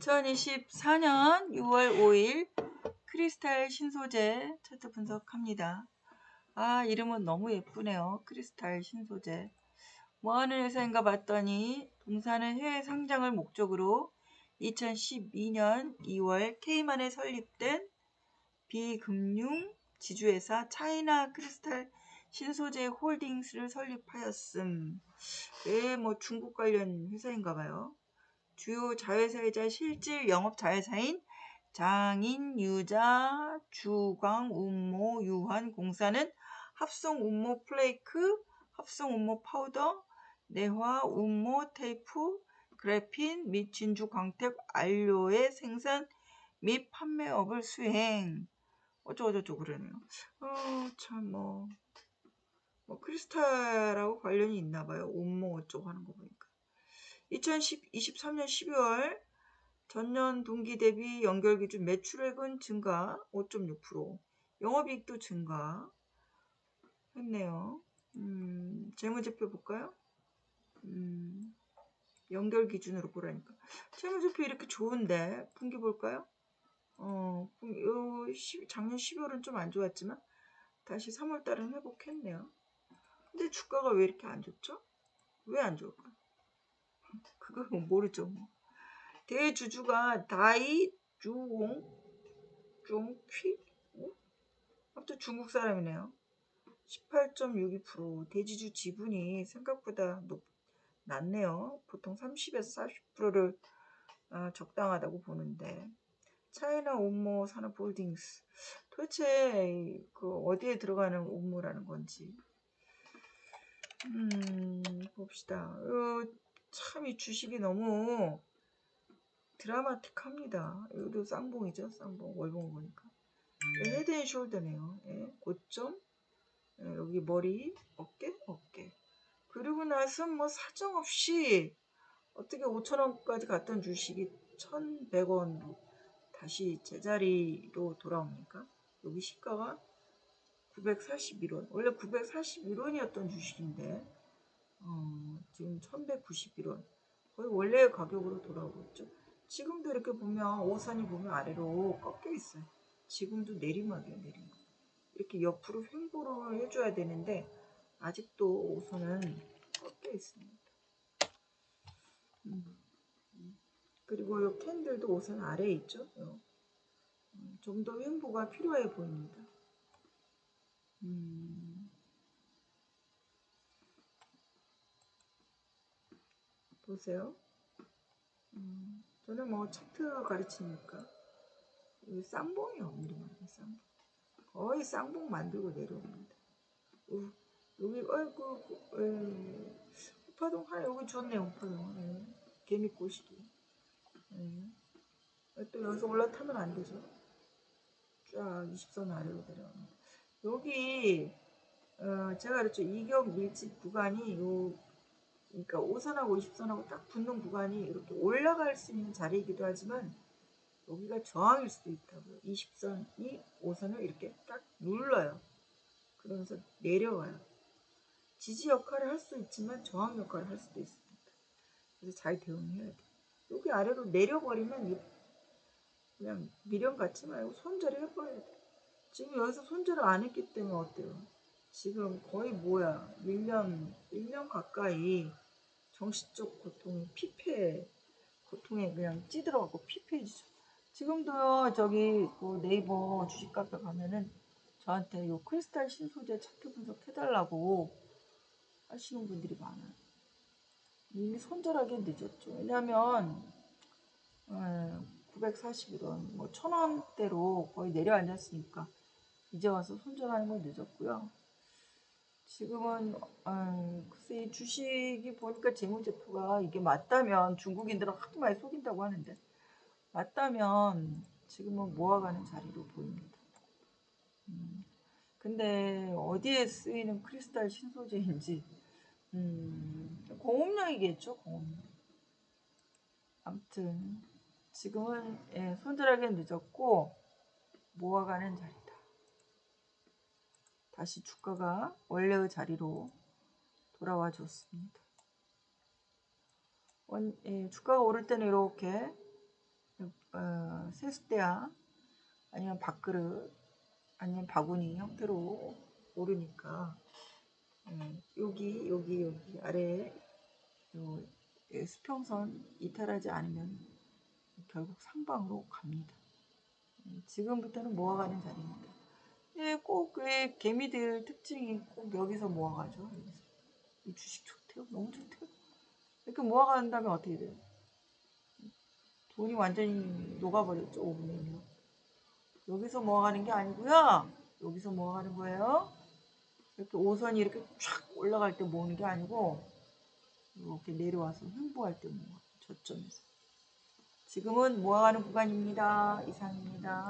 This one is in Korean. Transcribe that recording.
2024년 6월 5일 크리스탈 신소재 차트 분석합니다. 아 이름은 너무 예쁘네요. 크리스탈 신소재. 뭐하는 회사인가 봤더니 동사는 해외 상장을 목적으로 2012년 2월 케이만에 설립된 비금융 지주회사 차이나 크리스탈 신소재 홀딩스를 설립하였음. 네, 뭐 중국 관련 회사인가 봐요. 주요 자회사이자 실질 영업 자회사인 장인, 유자, 주광, 운모, 유한 공사는 합성 운모 플레이크, 합성 운모 파우더, 내화, 운모 테이프, 그래핀 및 진주 광택 안료의 생산 및 판매업을 수행. 어쩌고저쩌고 그러네요. 어, 참, 뭐, 뭐, 크리스탈하고 관련이 있나 봐요. 운모 어쩌고 하는 거 보니까. 2023년 12월 전년 동기 대비 연결 기준 매출액은 증가 5.6%, 영업이익도 증가 했네요. 음, 재무제표 볼까요? 음, 연결 기준으로 보라니까. 재무제표 이렇게 좋은데 분기 볼까요? 어, 분기, 요, 10, 작년 12월은 좀 안 좋았지만 다시 3월 달은 회복했네요. 근데 주가가 왜 이렇게 안 좋죠? 왜 안 좋을까? 그거 모르죠. 뭐. 대주주가 다이 주홍 중퀴 뭐? 아무튼 중국 사람이네요. 18.62% 대지주 지분이 생각보다 높, 낮네요. 보통 30에서 40%를 어, 적당하다고 보는데 차이나 옴모 산업 홀딩스 도대체 그 어디에 들어가는 옴모라는 건지 음 봅시다. 어, 참 이 주식이 너무 드라마틱합니다. 여기도 쌍봉이죠. 쌍봉 월봉 보니까 헤드앤숄더네요. 예, 고점 예, 여기 머리 어깨 어깨 그리고 나서 뭐 사정없이 어떻게 5천원까지 갔던 주식이 1,100원 다시 제자리로 돌아옵니까? 여기 시가가 941원 원래 941원이었던 주식인데 어, 지금 1191원 거의 원래의 가격으로 돌아오고 있죠. 지금도 이렇게 보면 오선이 보면 아래로 꺾여 있어요. 지금도 내리막이에요, 내리막. 이렇게 옆으로 횡보를 해줘야 되는데 아직도 오선은 꺾여 있습니다. 음. 그리고 이 캔들도 오선 아래에 있죠. 음, 좀더 횡보가 필요해 보입니다. 음. 보세요. 음. 저는 뭐 차트 가르치니까 이 쌍봉이 없는 쌍봉. 거의 쌍봉 만들고 내려옵니다. 우, 여기 어이구 우파동 하나 여기 좋네 우파동 예. 개미꽃이도 예. 또 여기서 올라타면 안 되죠. 쫙 20선 아래로 내려옵니다. 여기 어, 제가 그랬죠 이격 밀집 구간이 요 그러니까 5선하고 20선하고 딱 붙는 구간이 이렇게 올라갈 수 있는 자리이기도 하지만 여기가 저항일 수도 있다고요. 20선이 5선을 이렇게 딱 눌러요. 그러면서 내려와요. 지지 역할을 할 수 있지만 저항 역할을 할 수도 있습니다. 그래서 잘 대응해야 돼. 여기 아래로 내려버리면 그냥 미련 갖지 말고 손절을 해버려야 돼. 지금 여기서 손절을 안 했기 때문에 어때요? 지금 거의 뭐야 1년 1년 가까이 정신적 고통이 피폐 고통에 그냥 찌들어가고 피폐해지죠. 지금도 저기 그 네이버 주식 카페 가면은 저한테 요 크리스탈 신소재 차트 분석 해달라고 하시는 분들이 많아요. 이미 손절하기 늦었죠. 왜냐하면 941원, 뭐 1000원대로 거의 내려앉았으니까 이제 와서 손절하는 건 늦었고요. 지금은 음, 글쎄 이 주식이 보니까 재무제표가 이게 맞다면 중국인들은 하도 많이 속인다고 하는데 맞다면 지금은 모아가는 자리로 보입니다. 음, 근데 어디에 쓰이는 크리스탈 신소재인지 음, 공업용이겠죠 공업용. 아무튼 지금은 예, 손절하기 늦었고 모아가는 자리. 다시 주가가 원래의 자리로 돌아와 줬습니다. 원, 예, 주가가 오를 때는 이렇게 어, 세숫대야 아니면 밥그릇 아니면 바구니 형태로 오르니까 음, 여기 여기 여기 아래 요 예, 수평선 이탈하지 않으면 결국 상방으로 갑니다. 음, 지금부터는 모아가는 자리입니다. 예, 꼭왜 개미들 특징이 꼭 여기서 모아가죠. 이 주식 좋대요. 너무 좋대요. 이렇게 모아간 다음에 어떻게 돼요? 돈이 완전히 녹아버렸죠. 5분의 1로. 여기서 모아가는 게 아니고요. 여기서 모아가는 거예요. 이렇게 오선이 이렇게 쫙 올라갈 때 모으는 게 아니고 이렇게 내려와서 횡보할 때 모아. 저점에서. 지금은 모아가는 구간입니다. 이상입니다.